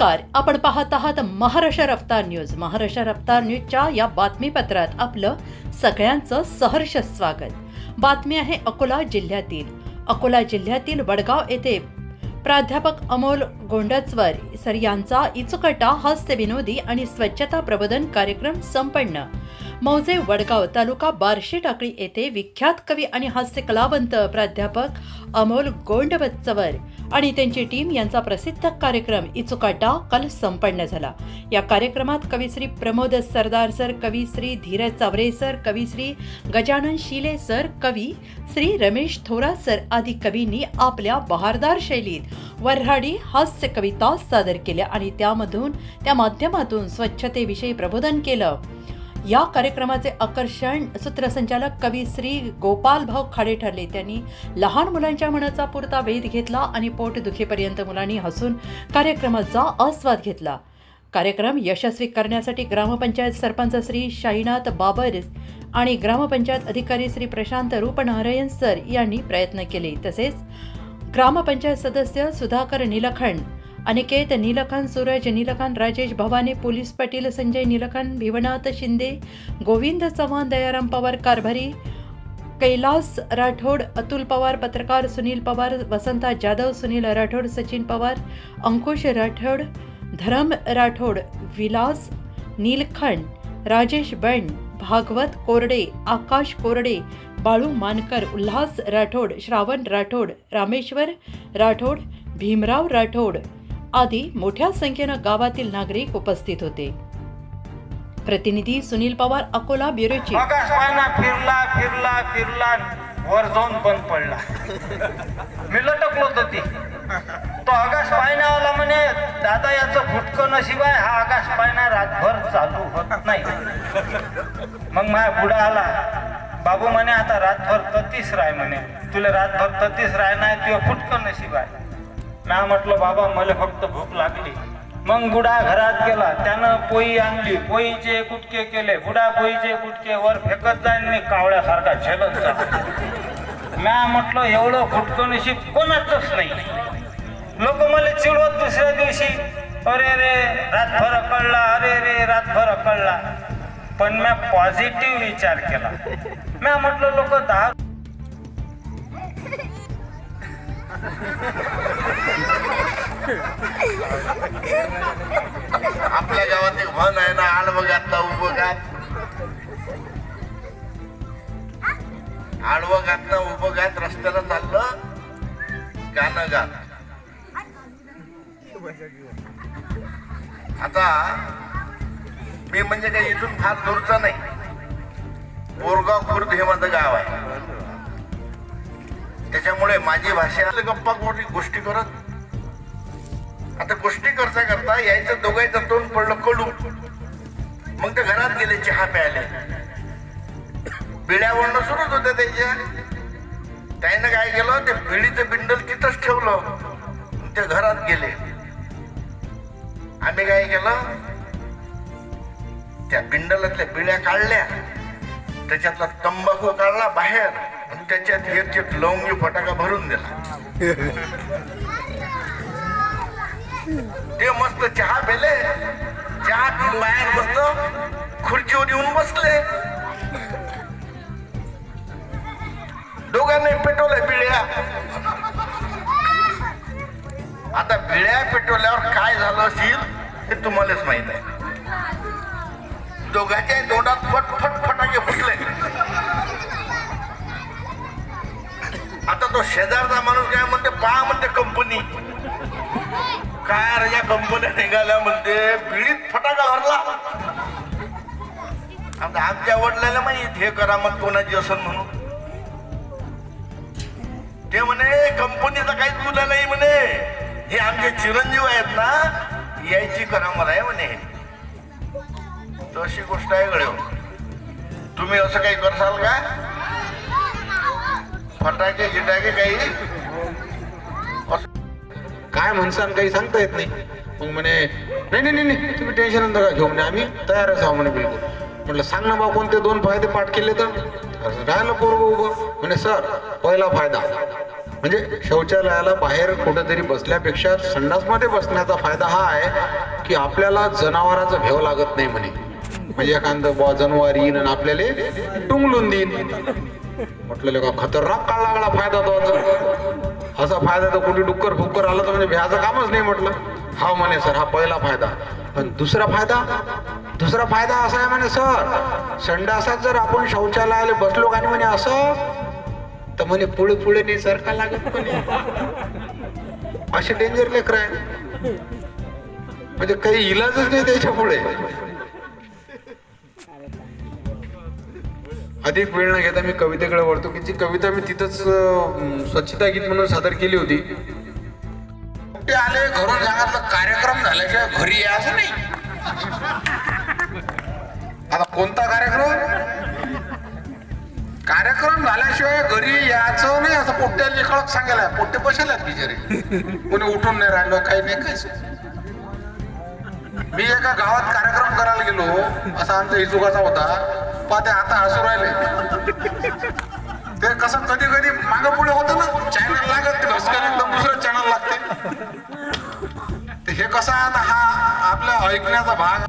नमस्कार. आपण पाहत आहात महाराष्ट्र रफ्तार न्यूज. महाराष्ट्र रफ्तार न्यूजच्या या बातमीपत्रात आपलं सगळ्यांचं सहर्ष स्वागत. बातमी आहे अकोला जिल्ह्यातील. अकोला जिल्ह्यातील वडगाव येथे प्राध्यापक अमोल गोंडचवर सर यांचा इचुकटा हास्य विनोदी आणि स्वच्छता प्रबोधन कार्यक्रम संपन्न. मौजे वडगाव तालुका बार्शी टाकळी येथे विख्यात कवी आणि हास्य कलावंत प्राध्यापक अमोल गोंडवत्सवर आणि त्यांची टीम यांचा प्रसिद्ध कार्यक्रम इचुकाटा काल संपन्न झाला. या कार्यक्रमात कविश्री प्रमोद सरदार सर कविश्री धीरज चावरे सर कविश्री गजानन शिले सर कवी श्री रमेश थोरा सर आदी कवींनी आपल्या बहारदार शैलीत वऱ्हाडी हास्य कविता सादर केल्या आणि त्यामधून त्या माध्यमातून स्वच्छतेविषयी प्रबोधन केलं. या कार्यक्रमाचे आकर्षण सूत्रसंचालक कवी श्री गोपाल भाऊ खाडे ठरले. त्यांनी लहान मुलांच्या मनाचा पुरता वेध घेतला आणि पोट दुखेपर्यंत मुलांनी हसून कार्यक्रमाचा आस्वाद घेतला. कार्यक्रम यशस्वी करण्यासाठी ग्रामपंचायत सरपंच श्री शाहीनाथ बाबर आणि ग्रामपंचायत अधिकारी श्री प्रशांत रूपनारायण सर यांनी प्रयत्न केले. तसेच ग्रामपंचायत सदस्य सुधाकर निलखंड अनिकेत नीलकांत सूरज नीलकांत राजेश भवानी पोलीस पाटील संजय नीलकांत भिवनाथ शिंदे गोविंद चव्हाण दयाराम पवार कारभारी कैलास राठोड अतुल पवार पत्रकार सुनील पवार वसंता जाधव सुनील राठोड सचिन पवार अंकुश राठोड धरम राठोड विलास नीलखंड राजेश बंड भागवत कोरडे आकाश कोरडे बाळू मानकर उल्हास राठोड श्रावण राठोड रामेश्वर राठोड भीमराव राठोड आदी मोठ्या संख्येनं गावातील नागरिक उपस्थित होते. प्रतिनिधी सुनील पवार अकोला ब्युरो चीफ फिरला फिरला फिरला वर जाऊन बंद पडला. मी लटकलो होतो ती. तो आकाश आला म्हणे दादा याचं फुटकं नशिबाय हा आकाश पायना रातभर चालू होत नाही. मग माया पुढे आला. बाबू म्हणे आता रातभर ततीस राय म्हणे. तुला रातभर ततीस राय नाही तुझं फुटकं नशीब आहे. म्या म्हटलं बाबा मला फक्त भूक लागली. मग बुडा घरात गेला. त्यानं पोई आणली. पोईचे कुटके केले. बुडा पोईचे कुटके वर फेकत जाईन मी कावळ्यासारखा झेलत जा म्या म्हटलं एवढं फुटकं नशीब कोणाचंच नाही. लोक मला चिडवत दुसऱ्या दिवशी अरे रे रातभर अकळला अरे रे रातभर अकळला पण म्या पॉझिटिव्ह विचार केला. म्या म्हटलं लोक दहा आपल्या गावात एक म्हण आहे ना आड बघात ना आडवं घातला ना उभगात रस्त्याला चाललं गाणं गात. आता मी म्हणजे काही इथून फार दूरचा नाही. बोरगाव खुर्द हे माझं गाव आहे. त्याच्यामुळे माझी भाषा गप्पा गोष्टी करत आता गोष्टी करता करता यायचं दोघायचं तोंड पडलं कडू मग ते घरात गेले चहा प्यायले. बिड्यावरनं सुरूच होत्या त्यांच्या. त्यानं काय केलं ते बिडीचं बिंडल तिथंच ठेवलं. ते घरात गेले. आम्ही काय केलं त्या बिंडलातल्या बिड्या काढल्या. त्याच्यातला तंबाखू काढला बाहेर आणि त्याच्यात एक एक लवंगी फटाका भरून दिला. ते मस्त चहा पेले. चहा पिऊन बाहेर मस्त खुर्चीवर येऊन बसले. दोघांनी पेटवल्या बिळ्या. आता बिळ्या पेटवल्यावर काय झालं असेल हे तुम्हालाच माहीत आहे. दोघांच्या तोंडात फटफट फटाके फुटले. आता तो शेजारचा माणूस काय म्हणते पहा म्हणते कंपनी काय रे या कंपन्या निघाल्या म्हणते बिडीत फटाका भरला. आता आमच्या वडिलांना माहीत हे करामत कोणाची असेल म्हणून. ते म्हणे कंपनीचा काहीच मुला नाही म्हणे. हे आमचे चिरंजीव आहेत ना यायची करामत आहे म्हणे. तशी गोष्ट आहे गड्या. तुम्ही असं काही करसाल का? फटाके गिटाके काही? काय म्हणसान काही सांगता येत नाही. मग म्हणे नाही नाही नाही नाही तुम्ही टेन्शन नका घेऊ म्हणे आम्ही तयारच आहो म्हणे बिलकुल. म्हटलं सांग ना बा कोणते दोन फायदे पाठ केले तर? राहिलं पोरग उभं. म्हणे सर पहिला फायदा म्हणजे शौचालयाला बाहेर कुठेतरी बसल्यापेक्षा संडासमध्ये बसण्याचा फायदा हा आहे की आपल्याला जनावराचं भेव लागत नाही म्हणे. म्हणजे एखादं बॉ जनावर येईन आणि आपल्याला टुंगलून देईन. म्हटलं का खतरनाक काळ लागला फायदा तो आज. असा फायदा तर कुठे डुक्कर फुक्कर आलं तर म्हणजे भ्याचं कामच नाही म्हटलं. हा म्हणे सर हा पहिला फायदा. पण दुसरा फायदा? दुसरा फायदा असा आहे म्हणे सर संडासात जर आपण शौचालयाला बसलो का नाही म्हणे असं तर म्हणे पुढे पुढे नाही सरका लागत म्हणे. असे डेंजर लेकर आहे म्हणजे काही इलाजच नाही त्याच्या पुढे अधिक वेळ न घेता मी कवितेकडे वळतो की ती कविता मी तिथंच स्वच्छता गीत म्हणून सादर केली होती. ते आले घरून सांगितलं कार्यक्रम झाल्याशिवाय घरी यायचं नाही. आता कोणता कार्यक्रम? कार्यक्रम झाल्याशिवाय घरी यायचं नाही असं पोट्याला कळक सांगायला पोट्टे बसायला बिचारे. कोणी उठून नाही राहिलं काही नाही काहीच मी एका गावात कार्यक्रम करायला गेलो असा आमचा इजुगाचा होता. पाते आता हसू राहिले. ते कसं कधी कधी माग पुढे होतं ना चॅनल लागत ते एकदम दुसरं चॅनल लागते. हे कसं आहे आता हा आपल्या ऐकण्याचा भाग